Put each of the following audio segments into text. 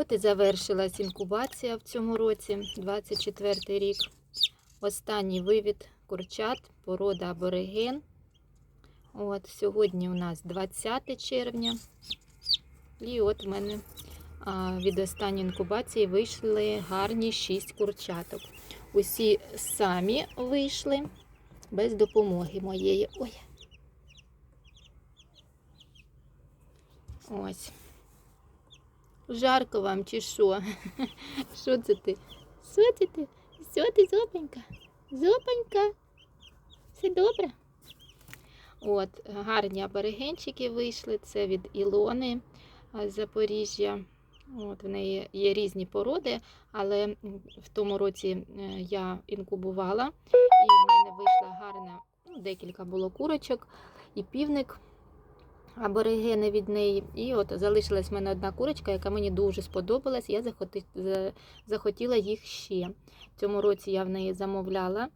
От і завершилась інкубація в цьому році, 24 рік. Останній вивід курчат, порода абориген. От, сьогодні у нас 20 червня. І от в мене від останньої інкубації вийшли гарні 6 курчаток. Усі самі вийшли без допомоги моєї. Ой. Ось. Жарко вам чи що? Що це ти? Що це ти? Що ти, зопенька? Зопенька? Все добре? От, гарні аборигенчики вийшли. Це від Ілони з Запоріжжя. От, в неї є різні породи, але в тому році е, я інкубувала, і в мене вийшла гарна, ну, декілька було курочок і півник аборигени від неї. І от залишилась в мене одна курочка, яка мені дуже сподобалась. Я захотіла їх ще. Цьому році я в неї замовляла.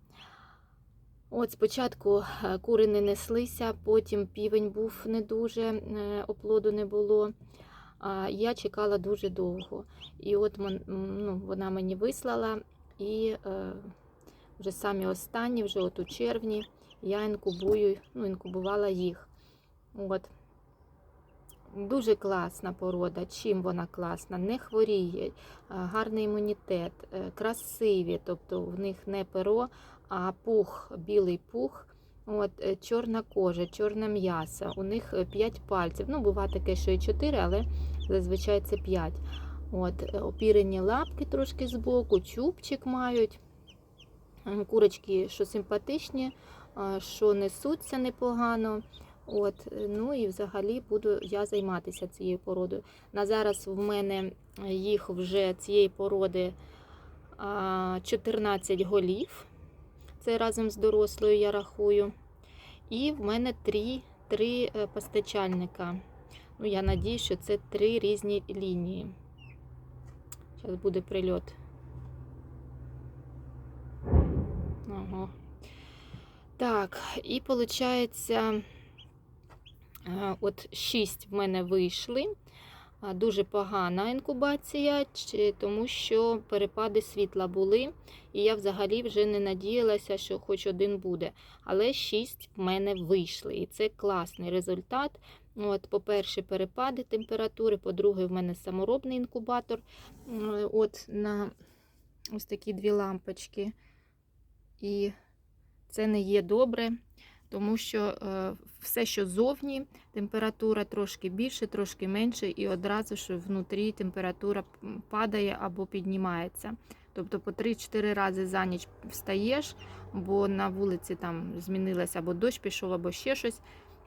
От спочатку е, кури не неслися, потім півень був не дуже, е, оплоду не було. Я чекала дуже довго. І от ну, вона мені вислала, і е, вже самі останні, вже от у червні, я інкубую, ну, інкубувала їх. От. Дуже класна порода. Чим вона класна? Не хворіє, гарний імунітет, е, красиві, тобто в них не перо, а пух, білий пух. От, е, чорна кожа, чорне м'ясо. У них 5 пальців. Ну, буває таке, що і 4, але зазвичай це 5. От, е, опірені лапки трошки збоку, чубчик мають. Курочки, що симпатичні, що несуться непогано. От, е, ну і взагалі буду я займатися цією породою. На зараз в мене їх вже цієї породи 14 голів. Це разом з дорослою я рахую. І в мене три, три е, постачальника. Ну, я надію, що це три різні лінії. Зараз буде прильот. Ага. Так, і виходить, от 6 в мене вийшли. Дуже погана інкубація, тому що перепади світла були, і я взагалі вже не надіялася, що хоч один буде. Але 6 в мене вийшли, і це класний результат. От, по-перше, перепади температури, по-друге, в мене саморобний інкубатор. От на ось такі дві лампочки. І це не є добре, тому що е, все, що зовні, температура трошки більше, трошки менше, і одразу ж внутрі температура падає або піднімається. Тобто по 3-4 рази за ніч встаєш, бо на вулиці там змінилося або дощ пішов, або ще щось.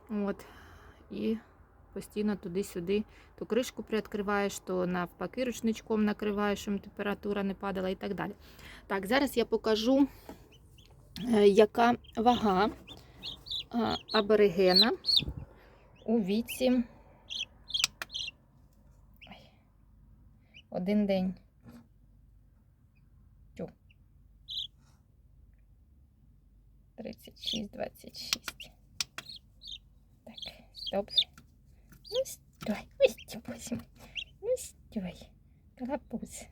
От, і постійно туди-сюди то кришку приоткриваєш, то навпаки ручничком накриваєш, щоб температура не падала і так далі. Так, зараз я покажу, е, яка вага аборигена у віці. Один день. Тю. 36, 26. Так, стоп. Ну, стой. Ну, мой. Ну, стой. Карапуз.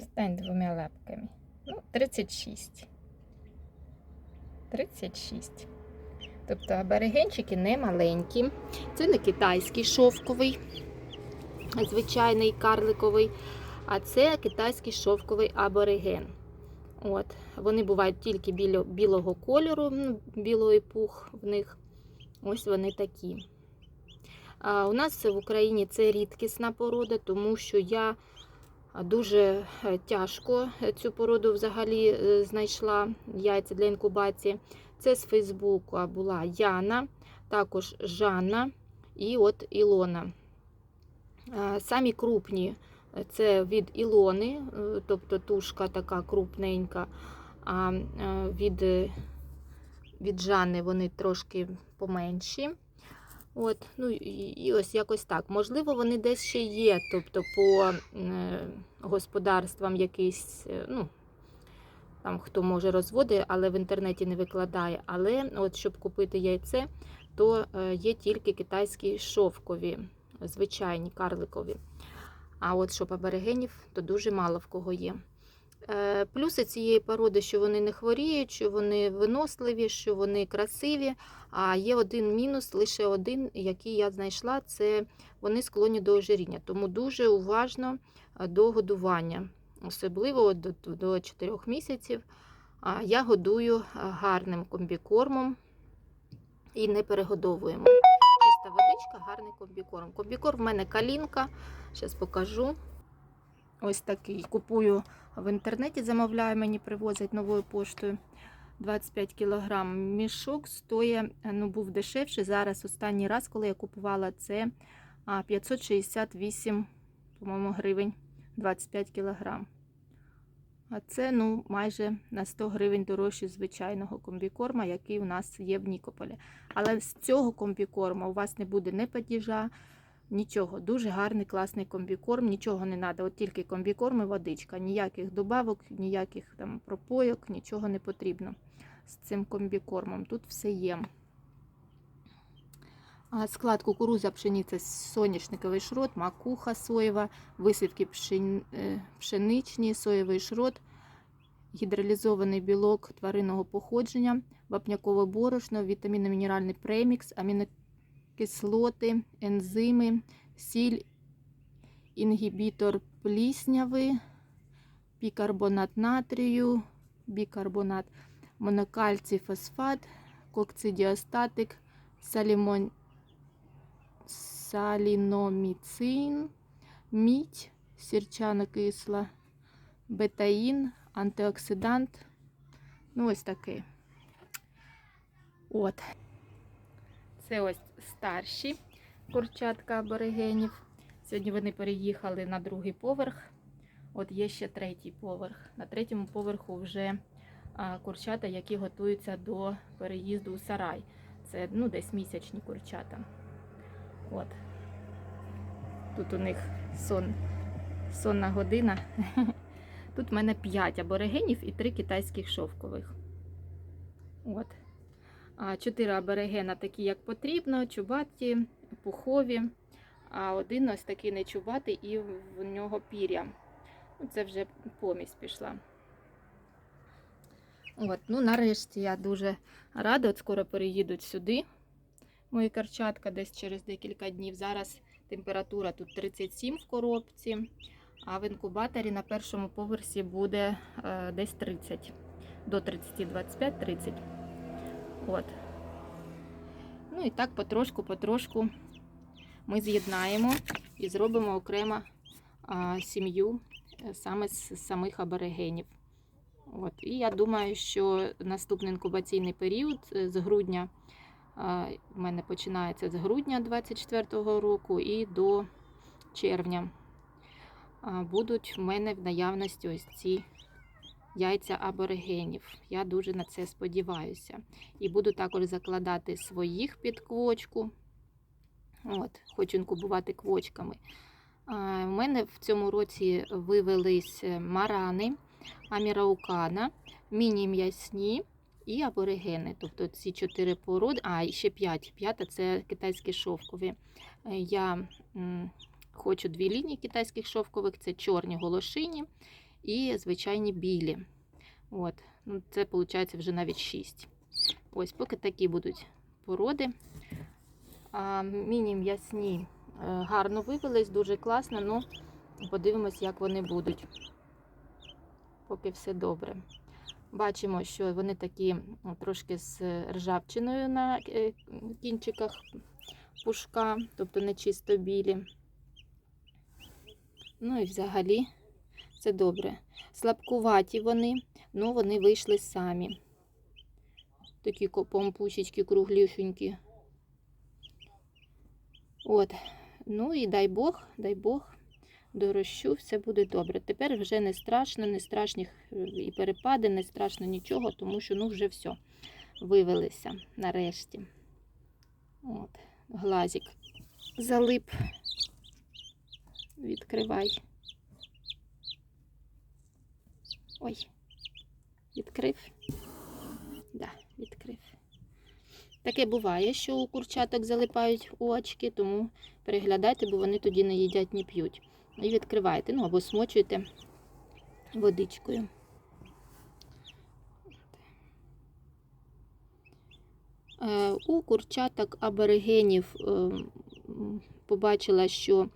Стань двома лапками. Ну, 36. 36. Тобто аборигенчики не маленькі. Це не китайський шовковий, звичайний карликовий, а це китайський шовковий абориген. От. Вони бувають тільки біло, білого кольору, білий пух в них. Ось вони такі. А у нас в Україні це рідкісна порода, тому що я дуже е, тяжко цю породу взагалі е, знайшла яйця для інкубації. Це з Фейсбуку була Яна, також Жанна і от Ілона. Самі крупні е, це від Ілони, е, тобто тушка така крупненька, а е, від, е, від Жанни вони трошки поменші. От, ну і, ось якось так. Можливо, вони десь ще є, тобто по е, господарствам якийсь, е, ну, там хто може розводить, але в інтернеті не викладає. Але от щоб купити яйце, то е, є тільки китайські шовкові звичайні карликові. А от щоб аборигенів, то дуже мало в кого є. Е, Плюси цієї породи, що вони не хворіють, що вони виносливі, що вони красиві. А є один мінус, лише один, який я знайшла, це вони склонні до ожиріння. Тому дуже уважно е, до годування, особливо до, до 4 місяців. Я годую е, гарним комбікормом і не перегодовуємо. Чиста водичка, гарний комбікорм. Комбікорм в мене калінка. Зараз покажу. Ось такий. Купую в інтернеті, замовляю, мені привозять новою поштою 25 кг. Мішок стоїть, ну, був дешевший. Зараз останній раз, коли я купувала, це 568 по-моєму, гривень 25 кг. А це ну, майже на 100 гривень дорожче звичайного комбікорма, який у нас є в Нікополі. Але з цього комбікорма у вас не буде ні падіжа, нічого. Дуже гарний, класний комбікорм, нічого не треба, от тільки комбікорм і водичка. Ніяких добавок, ніяких там пропойок, нічого не потрібно з цим комбікормом. Тут все є. Склад кукуруза, пшениця, соняшниковий шрот, макуха соєва, висівки пшен- е, пшеничні, соєвий шрот, гідролізований білок тваринного походження, вапнякове борошно, вітамінно-мінеральний премікс, амінокислоти, ензими, сіль, інгібітор плісняви, бікарбонат натрію, бікарбонат, монокальцій фосфат, кокцидіостатик, салімон, саліноміцин, мідь, сірчано-кисла, бетаїн, антиоксидант. Ну, ось такий. От. Це ось старші курчатка аборигенів. Сьогодні вони переїхали на другий поверх. От є ще третій поверх. На третьому поверху вже курчата, які готуються до переїзду у сарай. Це ну, десь місячні курчата. От. Тут у них сон, сонна година. Тут в мене 5 аборигенів і 3 китайських шовкових. От. А 4 аборигена такі, як потрібно, чубаті, пухові. А один ось такий не чубатий і в нього пір'я. Ну, Це вже помість пішла. От, ну нарешті я дуже рада. От скоро переїдуть сюди. Мої карчатка десь через декілька днів. Зараз температура тут 37 в коробці, а в інкубаторі на першому поверсі буде е, десь 30. До 30, 25-30. От. Ну і так потрошку, потрошку ми з'єднаємо і зробимо окремо сім'ю е, саме з самих аборигенів. От. І я думаю, що наступний інкубаційний період е, з грудня, в мене починається з грудня 24-го року і до червня будуть в мене в наявності ось ці яйця аборигенів. Я дуже на це сподіваюся. І буду також закладати своїх під квочку. От, хочу інкубувати квочками. У мене в цьому році вивелись е, марани, аміраукана, міні-м'ясні і аборигени. Тобто ці чотири породи, а ще п'ять. П'ята це китайські шовкові. Е, Я хочу дві лінії китайських шовкових: це чорні голошині і звичайні білі. От. Ну, це виходить вже навіть 6. Ось, поки такі будуть породи. А, Міні-м'ясні е, гарно вивелись, дуже класно. Ну, подивимось, як вони будуть. Поки все добре. Бачимо, що вони такі ну, трошки з ржавчиною на е, кінчиках пушка, тобто не чисто білі. Ну і взагалі це добре. Слабкуваті вони, ну вони вийшли самі. Такі помпусечки круглюшенькі. От. Ну і дай Бог, дай Бог, дорощу, все буде добре. Тепер вже не страшно, не страшні е, і перепади, не страшно нічого, тому що ну вже все вивелися нарешті. От, глазик залип. Відкривай. Ой, відкрив. Да, відкрив. Таке буває, що у курчаток залипають очки, тому переглядайте, бо вони тоді не їдять, не п'ють. І відкривайте, ну або смочуйте водичкою. Е, У курчаток аборигенів е, побачила, що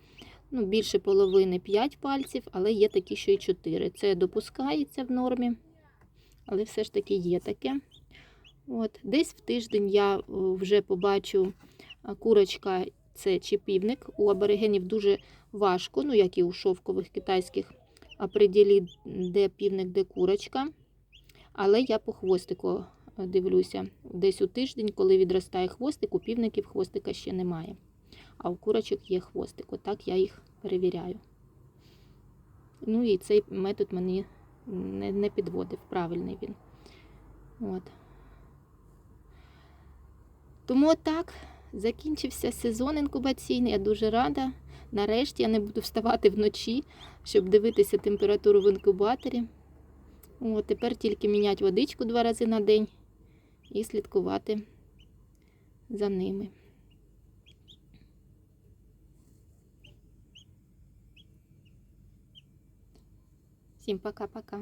ну, більше половини 5 пальців, але є такі, що і 4. Це допускається в нормі, але все ж таки є таке. От. Десь в тиждень я е, вже побачу курочка це чи півник. У аборигенів дуже важко, ну як і у шовкових китайських, оприділити, де півник, де курочка. Але я по хвостику е, дивлюся. Десь у тиждень, коли відростає хвостик, у півників хвостика ще немає. А у курочок є хвостик. Отак я їх перевіряю. Ну і цей метод мені не, не підводив, правильний він. От. Тому отак закінчився сезон інкубаційний. Я дуже рада. Нарешті я не буду вставати вночі, щоб дивитися температуру в інкубаторі. От, тепер тільки міняти водичку два рази на день і слідкувати за ними. Всім пока-пока.